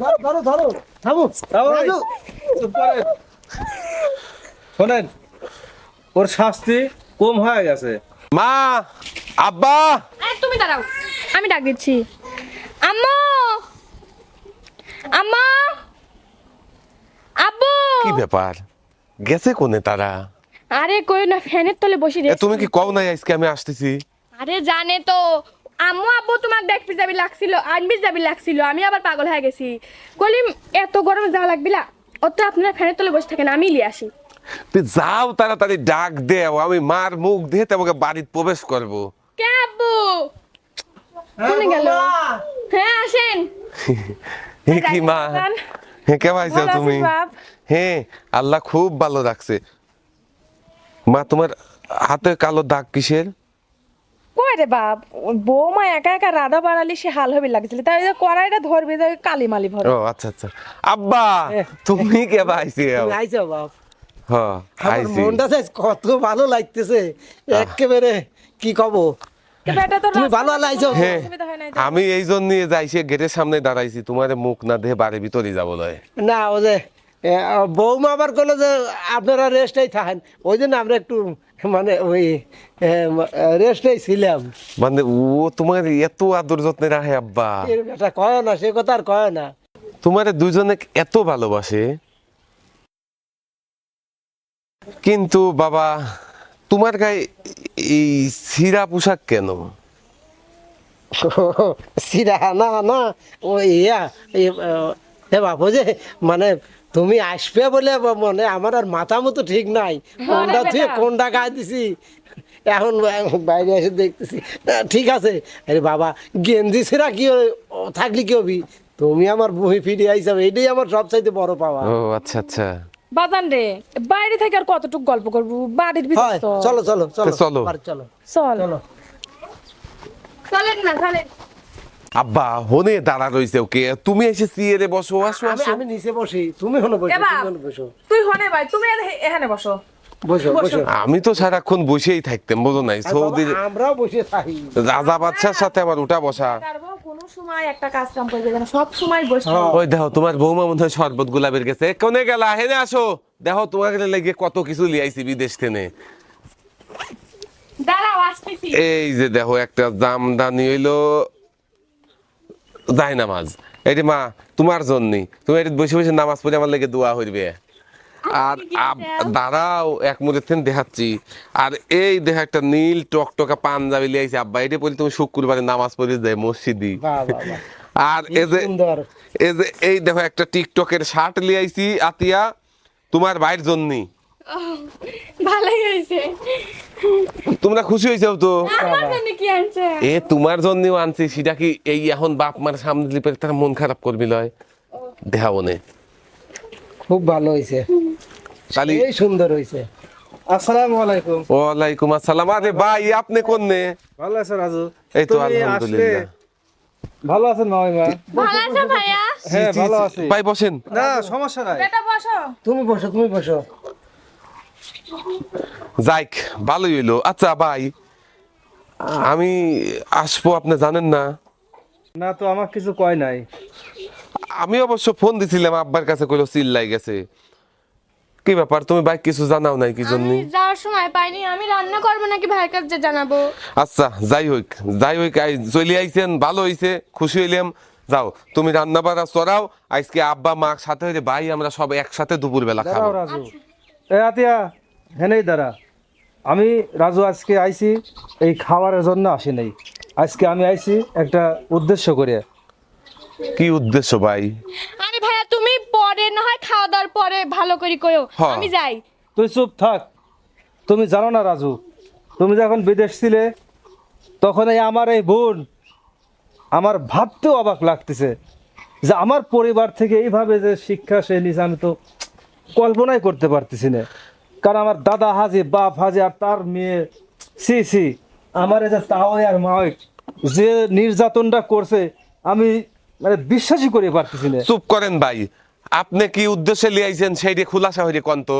ধরো ধরো থামো। রাজু, চুপ করেন। শোনেন ওর শাস্তি কম হয়ে গেছে। মা আব্বা। তুমি দাঁড়াও। আমি ডাক দিচ্ছি। আম্মু! আম্মা! আব্বু! কি ব্যাপার? গেছে কোনে তারা? আরে কই না ফ্যানের তলে বসে রে তুমি কি কও নাই আজকে আমি আসতেছি? আরে জানে তো। আম্মু আব্বু তোমাকে দেখবি যাবি লাগছিল আনবি যাবি লাগছিল আমি আবার পাগল হয়ে গেছি। কলিম এত গরমে যাওয়া লাগবি না অত আপনারা ফ্যানের তলে বসে থাকেন আমি লিয়ে আসি। তুই যাও তাড়াতাড়ি ডাক দেও আমি মার মুখ দিয়ে তোমাকে বাড়িতে প্রবেশ করব। কে আব্বু? হ্যাঁ, কোনে গেল হ্যাঁ আসেন। হে কি মা? হে কে ভালো তুমি। হ্যাঁ আল্লাহ খুব ভালো রাখছে। মা তোমার হাতে কালো দাগ কিসের? কই রে বাপ? বৌমা একা একা রাধা বাড়ালি সে হাল হবে লাগছিল। তাই যে কড়াইটা ধরবে যে কালি মালি ভরে। ও আচ্ছা আচ্ছা। আব্বা তুমি কে তুমি আইছো বাপ? হ্যাঁ আইছি। মনটা যে কত ভালো লাগতেছে। একেবারে কি কব? হ্যাঁ? আমি এই জন্য যাইছি গেটের সামনে দাঁড়াইছি। তোমার মুখ না দেখে বাড়ির ভিতরে যাব না ও যে বৌমা আবার করল যে আপনারা রেস্টেই থাকেন। ওই জন্য আমরা একটু মানে ওই রেস্টেই ছিলাম। মানে ও তোমার এত আদর যত্নে রাখে আব্বা। কথা কয় না সে কথা আর কয় না। তোমার দুজনে এত ভালোবাসে। কিন্তু বাবা তোমার গায়ে এই সিরা পোশাক কেন? সিরা না না ও ইয়া এ- বাবু যে মানে তুমি আসবে বলে মানে আমার আর মাথা মতো ঠিক নাই। কোনটা তুই কোনটা গায়ে দিছি এখন বাইরে এসে দেখতেছি। ঠিক আছে। আরে বাবা গেঞ্জি সিরা কি থাকলি কি হবি? তুমি আমার বই ফিরে আইসাবে এটাই আমার সবচাইতে বড় পাওয়া। ও আচ্ছা আচ্ছা। বাজান রে বাইরে থেকে আর কতটুক গল্প করব? বাড়ির ভিতর হয় তো। চলো চলো চলো। চলো। চলো। চল। চলো। চলেন না চলেন। আব্বা হনে দাঁড়া রইছে ওকে। তুমি এসে সিয়ারে বসো আসো আসো। আমি নিচে বসি। তুমি হলো বসো তুমি বসো। তুই হনে ভাই তুমি এখানে বসো। বসো বসো। আমি তো সারাক্ষণ বসেই থাকতাম বলো নাই? সৌদির আমরাও বসে থাকি। রাজা বাদশার সাথে আমার উঠা বসা। কোনো সময় একটা কাজ কাম করে দেবে সব সময় বসে। হ্যাঁ। ওই দেখো তোমার বৌমা মনে হয় শরবত গোলাপের গেছে। কোনে গেলা? হেনে আসো। দেখো তোমার লেগে কত কিছু লিয়াইছি বিদেশ থেকে দাঁড়াও আসতেছি। এই যে দেখো একটা জামদানি হইল। যাই নামাজ। যে মা তোমার জন্য। তুমি এটা বসে বসে নামাজ পড়ে আমার লেগে দোয়া হইবে। আর আব- দাঁড়াও এক মুহূর্তে থেকে দেখাচ্ছি। আর এই দেখা একটা নীল টকটকা পাঞ্জাবি লিয়াইছে আব্বা এটা পরে তুমি শুক্রবারে নামাজ পড়ে যায় মসজিদি। আর এই যে এই যে এই দেখো একটা টিকটকের শার্ট লিয়াইছি আতিয়া তোমার ভাইয়ের জন্যই ভালোই হয়েছে। তোমরা খুশি হয়েছো তো? আমার জন্য কি আনছে? এ তোমার জন্যও আনছি। সেটা কি এই এখন বাপ মার সামনে দিলে তার মন খারাপ করবি লয়? খুব ভালো হয়েছে। তাহলে এই সুন্দর হয়েছে। আসসালামু আলাইকুম। ওয়ালাইকুম আসসালাম। আরে ভাই আপনি কোন নে ভালো আছো রাজু? এই তো আলহামদুলিল্লাহ। ভালো আছেন মামিমা ভালো আছো ভাইয়া? হ্যাঁ ভালো। আছি। ভাই বসেন। না সমস্যা নাই। এটা বসো। তুমি বসো তুমি বসো। যাইক ভালোই হইল। আচ্ছা ভাই আমি আসব আপনি জানেন না। না তো আমার কিছু কয় নাই। আমি অবশ্য ফোন দিছিলাম আব্বার কাছে কইলো চিল্লাই গেছে। কি ব্যাপার তুমি ভাই কিছু জানাও নাই কি জন্য? আমি যাওয়ার সময় পাইনি আমি রান্না করব নাকি ভাইয়ের কাছে জানাব? আচ্ছা যাই হোক যাই হোক আই- চলে আইছেন ভালো হইছে খুশি হইলাম। যাও তুমি রান্না বাড়া চড়াও আজকে আব্বা মা সাথে হইলে ভাই আমরা সব একসাথে দুপুর বেলা খাব। এ আতিয়া হেনেই দাঁড়া। আমি রাজু আজকে আইছি এই খাবারের জন্য আসি নাই। আজকে আমি আইছি একটা উদ্দেশ্য করে। কি উদ্দেশ্য ভাই? আরে ভাইয়া তুমি পরে না হয় খাওয়া দাওয়ার পরে ভালো করে হ্যাঁ। আমি যাই। তুই চুপ থাক। তুমি জানো না রাজু তুমি যখন বিদেশ ছিলে তখন এই আমার এই বোন আমার ভাবতেও অবাক লাগতেছে যে আমার পরিবার থেকে এইভাবে যে শিক্ষা সে নিছে আমি তো কল্পনাই করতে পারতেছি না। কারণ আমার দাদা হাজি বাপ হাজি আর তার মেয়ে। সি সি। আমার এই যে আর মাওয়াই যে নির্যাতনটা করছে আমি মানে বিশ্বাসই করে পারতেছি না। চুপ করেন ভাই। আপনি কি উদ্দেশ্যে লিয়াইছেন সেইটা খুলাসা হইরে কন্ত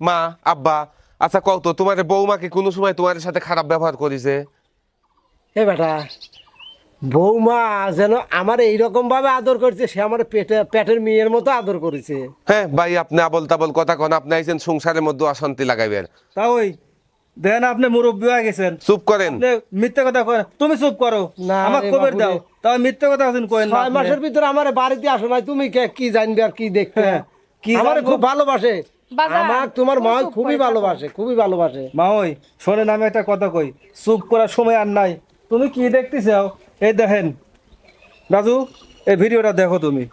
মা আব্বা আচ্ছা কত তোমার বৌমা কি কোনো সময় তোমার সাথে খারাপ ব্যবহার করেছে? এ বেটা বৌমা যেন আমার এইরকম ভাবে আদর করছে সে আমার পেটে পেটের মেয়ের মতো আদর করেছে। হ্যাঁ ভাই আপনি আবল তাবল কথা কন আপনি আইছেন সংসারের মধ্যে অশান্তি লাগাইবেন। তা ওই দেন আপনি মুরব্বী হয়ে গেছেন। চুপ করেন। আপনি মিথ্যে কথা তুমি চুপ করো না আমার রে খবর। দাও। তাও মিথ্যে কথা আছেন ছয় মাসের ভিতরে আমার বাড়িতে আসো নাই তুমি কে- কি জানবে আর কি দেখবে হ্যাঁ, কি আমার জানব? খুব ভালোবাসে। আমার তোমার মা খুবই ভালোবাসে খুবই ভালোবাসে। মা ওই শোনেন আমি একটা কথা কই চুপ করার সময় আর নাই। তুমি কি দেখতে চাও এই দেখেন রাজু এই ভিডিওটা দেখো তুমি।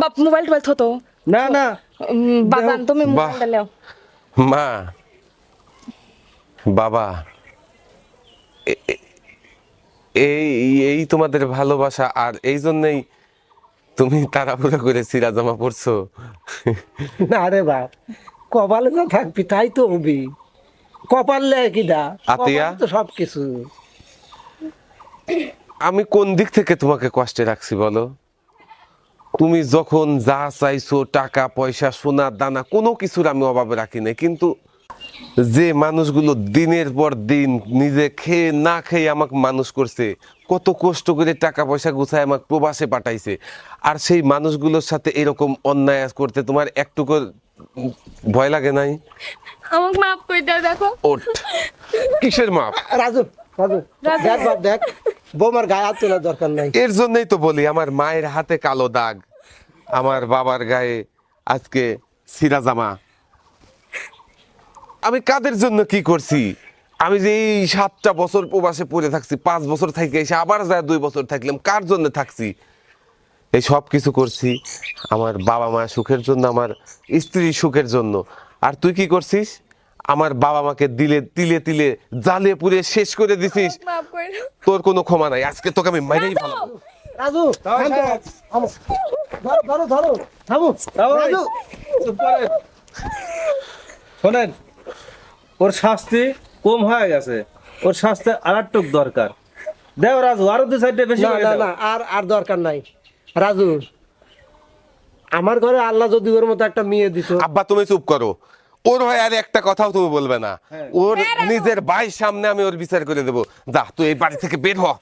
বাপ মোবাইল টোবাইল থতো। না না। বাজান তুমি মোবাইলটা লেও। মা। বাবা। এই এই তোমাদের ভালোবাসা আর এই জন্যই তুমি তাড়াহুড়া করে সিরা জামা পড়ছো। না রে বাপ কপালে যা থাকবি তাই তো হবি। কপালে কি দা আতিয়া? তো সব কিছু আমি কোন দিক থেকে তোমাকে কষ্টে রাখছি বলো? তুমি যখন যা চাইছো টাকা পয়সা সোনা দানা কোনো কিছুর আমি অভাবে রাখি নাই। কিন্তু যে মানুষগুলো দিনের পর দিন নিজে খেয়ে না খেয়ে আমাকে মানুষ করছে কত কষ্ট করে টাকা পয়সা গুছায় আমাকে প্রবাসে পাঠাইছে আর সেই মানুষগুলোর সাথে এরকম অন্যায় করতে তোমার একটুকু ভয় লাগে নাই? আমাকে মাফ করে দাও দেখো। ওঠ। কিসের মাপ? রাজু রাজু দেখ বাপ দেখ। বৌমার গায়ে হাত তোলার দরকার নাই। এর জন্যই তো বলি আমার মায়ের হাতে কালো দাগ আমার বাবার গায়ে আজকে সিরা জামা। আমি কাদের জন্য কি করছি? আমি যে এই সাতটা বছর প্রবাসে পড়ে থাকছি পাঁচ বছর থেকে এসে আবার যায় দুই বছর থাকলাম কার জন্য থাকছি? এই সব কিছু করছি আমার বাবা মা সুখের জন্য আমার স্ত্রী সুখের জন্য। আর তুই কি করছিস? আমার বাবা মাকে দিলে তিলে তিলে জালে পুড়ে শেষ করে দিছিস। তোর কোনো ক্ষমা নাই। আজকে তোকে আমি মাইরেই ভালো রাজু থামো, ধরো ধরো ধরো। থামো। রাজু। শোনেন ওর শাস্তি কম হয়ে গেছে। ওর শাস্তি আর একটুক দরকার। দেও রাজু আরও দু সাইডে বেশি না। না আর আর দরকার নাই। রাজু আমার ঘরে আল্লাহ যদি ওর মতো একটা মেয়ে দিত। আব্বা তুমি চুপ করো। ওর হয় আর একটা কথাও তুমি বলবে না। হ্যাঁ। ওর নিজের ভাইয়ের সামনে আমি ওর বিচার করে দেবো। যা তুই এই বাড়ি থেকে বের হ।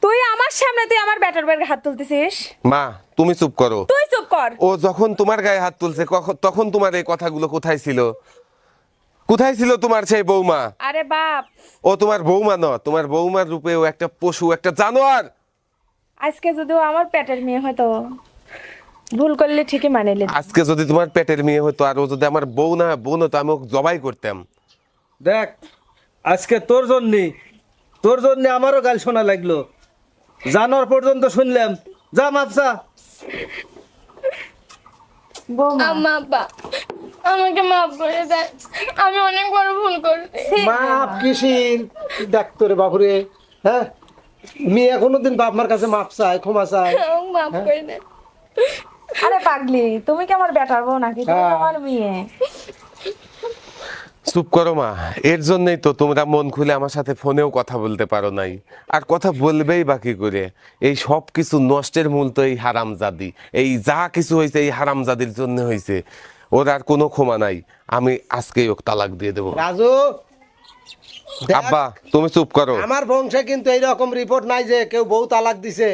তুই আমার সামনে তুই আমার ব্যাটার ব্যাগে হাত তুলতেছিস? মা তুমি চুপ করো। তুই চুপ কর। ও যখন তোমার গায়ে হাত তুলছে কখন- তখন তোমার এই কথাগুলো কোথায় ছিল? কোথায় ছিল তোমার সেই বৌমা? আরে বাপ। ও তোমার বৌমা ন তোমার বৌমার রূপে ও একটা পশু একটা জানোয়ার। আজকে যদিও আমার পেটের মেয়ে হয়তো ভুল করলে ঠিকই মানে মানিলে আজকে যদি তোমার পেটের মেয়ে হতো আর ও যদি আমার বউ না বোন হতো আমি ওকে জবাই করতাম। দেখ আজকে তোর জন্যে তোর জন্য আমারও গাল শোনা লাগল। জানোয়ার পর্যন্ত শুনলাম। যা মাপসা। বৌমা। আম্মা আব্বা আমাকে মাফ করে দেন। আমি অনেক বড় ভুল করছি। মাপ কিসির? ডাক্তারে বাবুরে হ্যাঁ? মেয়ে কোনোদিন বাপ মার কাছে মাপ চায় ক্ষমা চায়। করে দেন আরে পাগলি তুমি কি আমার ব্যাটার বউ নাকি? তুমি হ্যাঁ। আমার মেয়ে। চুপ করো মা এর জন্যই তো তোমরা মন খুলে আমার সাথে ফোনেও কথা বলতে পারো নাই। আর কথা বলবেই বাকি করে? এই সব কিছু নষ্টের মূল তো এই হারামজাদি। এই যা কিছু হয়েছে এই হারামজাদির জন্য হয়েছে। ওর আর কোনো ক্ষমা নাই। আমি আজকেই ওকে তালাক দিয়ে দেবো। রাজু আব্বা তুমি চুপ করো। আমার বংশে কিন্তু এইরকম রিপোর্ট নাই যে কেউ বউ তালাক দিছে।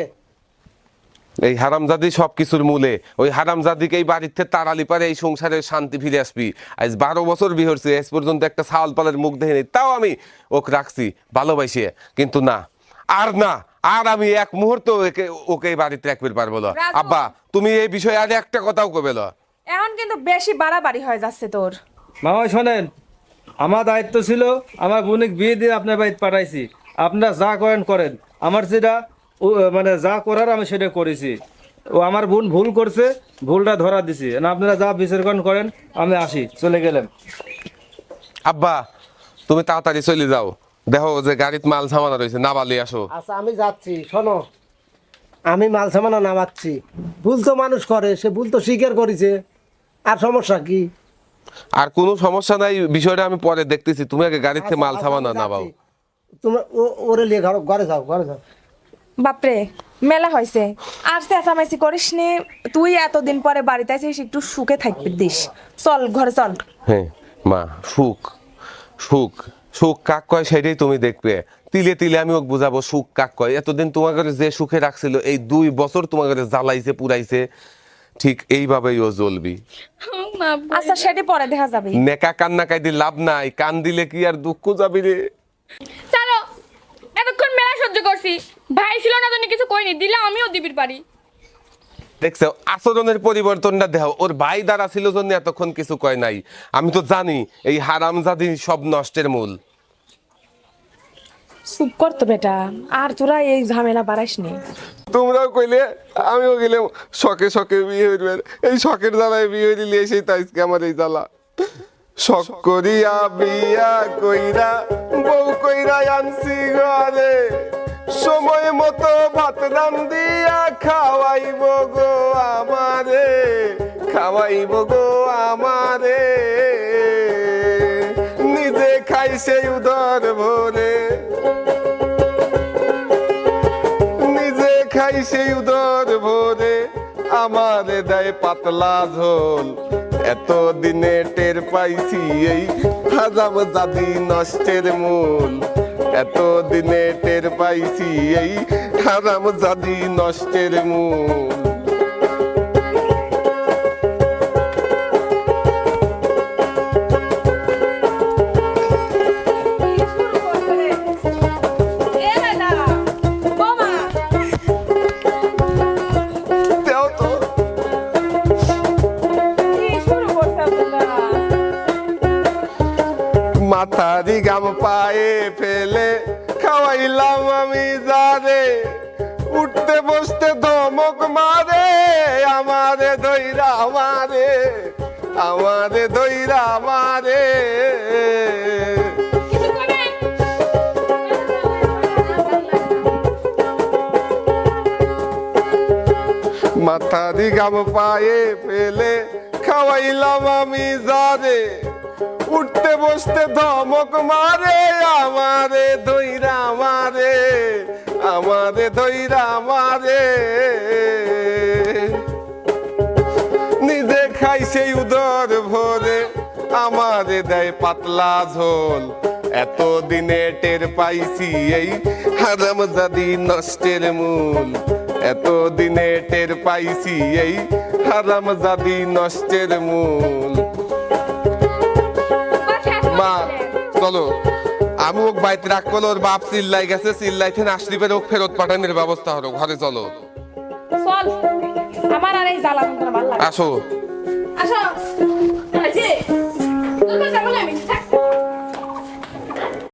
এই হারামজাদি সব কিছুর মূলে ওই হারামজাদিকে এই বাড়িতে তাড়ালি পারে এই সংসারে শান্তি ফিরে আসবি। আজ বারো বছর বিয়ে হচ্ছে আজ পর্যন্ত একটা ছাওয়াল পালের মুখ দেখে তাও আমি ওকে রাখছি ভালোবাসি। কিন্তু না আর না আর আমি এক মুহূর্ত ওকে ওকে এই বাড়িতে রাখতে পারব না। আব্বা তুমি এই বিষয়ে আর একটা কথাও কবে এখন কিন্তু বেশি বাড়াবাড়ি হয়ে যাচ্ছে তোর। মামা শোনেন আমার দায়িত্ব ছিল আমার বোনিক বিয়ে দিয়ে আপনার বাড়িতে পাঠাইছি। আপনারা যা করেন করেন। আমার যেটা ও, মানে যা করার আমি সেটা করেছি। ও আমার বোন ভুল করছে ভুলটা ধরা দিছি। না আপনারা যা বিচার করেন করেন আমি আসি। চলে গেলাম। আব্বা তুমি তাড়াতাড়ি চলে যাও। দেখো যে গাড়িতে মাল সামানা রয়েছে নাবালি আসো। আচ্ছা আমি যাচ্ছি। শোনো আমি মাল সামানা নামাচ্ছি। ভুল তো মানুষ করে সে ভুল তো স্বীকার করেছে। আর সমস্যা কি? আর কোনো সমস্যা নাই বিষয়টা আমি পরে দেখতেছি। তুমি আগে গাড়িতে আচ্ছা, মাল আমি নাবাও যাচ্ছি। তোমরা ও- ওরে নিয়ে ঘর ঘরে যাও ঘরে যাও। বাপরে মেলা হয়েছে। আর চেঁচামেচি করিস নে তুই এতদিন পরে বাড়িতে আছিস একটু সুখে থাকবি দিস। চল ঘরে চল। হ্যাঁ মা সুখ সুখ সুখ কাক কয় সেটাই তুমি দেখবে। তিলে তিলে আমি ওকে বুঝাবো সুখ কাক কয়। এতদিন তোমার ঘরে যে সুখে রাখছিল এই দুই বছর তোমার ঘরে জ্বালাইছে পুরাইছে ঠিক এইভাবেই ও জ্বলবি। করে আচ্ছা সেটি পরে দেখা যাবে। নেকা কান্না কাইদি লাভ নাই কান দিলে কি আর দুঃখ যাবে রে? চলো এতক্ষণ মেলা সহ্য করছি। ভাই ছিল না জানি কিছু কইনি দিলে আমিও দিবির পারি দেখছ আচরণের পরিবর্তনটা দেহ ওর ভাই দ্বারা ছিল জন্য এতক্ষণ কিছু কয় নাই। আমি তো জানি এই হারামজাদি সব নষ্টের মূল। চুপ করতো বেটা, আর তোরা এই ঝামেলা বাড়াইস নি। তোমরাও কইলে, আমিও গেলে শখে শখে বিয়ে হইবে। এই শখের জ্বালায় বিয়ে হইলে সেই তাইজকে আমার এই জ্বালা। শখ করিয়া বিয়া কইরা, বউ কইরা আনছি ঘরে। সময় মতো ভাত রান্দিয়া খাওয়াইব গো আমারে, খাওয়াইব গো আমারে। নিজে খাই সেই উদর ভরে। সেই উদর ভোরে আমার দেয় পাতলা ঝোল। এত দিনে টের পাইছি এই হাজাম জাদি নষ্টের মূল। এত দিনে টের পাইছি এই হারাম জাদি নষ্টের মূল। আমি যারে উঠতে বসতে ধমক মারে, আমারে দইরা মারে, আমারে দইরা মারে। মাথা কইবে মাথারি গাম পায়ে ফেলে খাওয়াইলাম আমি যারে। উঠতে বসতে ধমক মারে, আমারে দইরা মারে, আমারে দইরা মারে। নিজে খাই সেই উদর ভরে, আমারে দেয় পাতলা ঝোল। এত দিনে টের পাইছি এই হারাম জাদি নষ্টের মূল। এত দিনে টের পাইছি এই হারাম জাদি নষ্টের মূল। মা চলো। আমি ওক বাইতে রাখ করল ওর বাপ চিল্লাই গেছে চিল্লাই চিল্লাইতে নাসরিপের ওক ফেরত পাঠানোর ব্যবস্থা হলো ঘরে চলো। আমার আর এই জ্বালা না। আসো। আসো।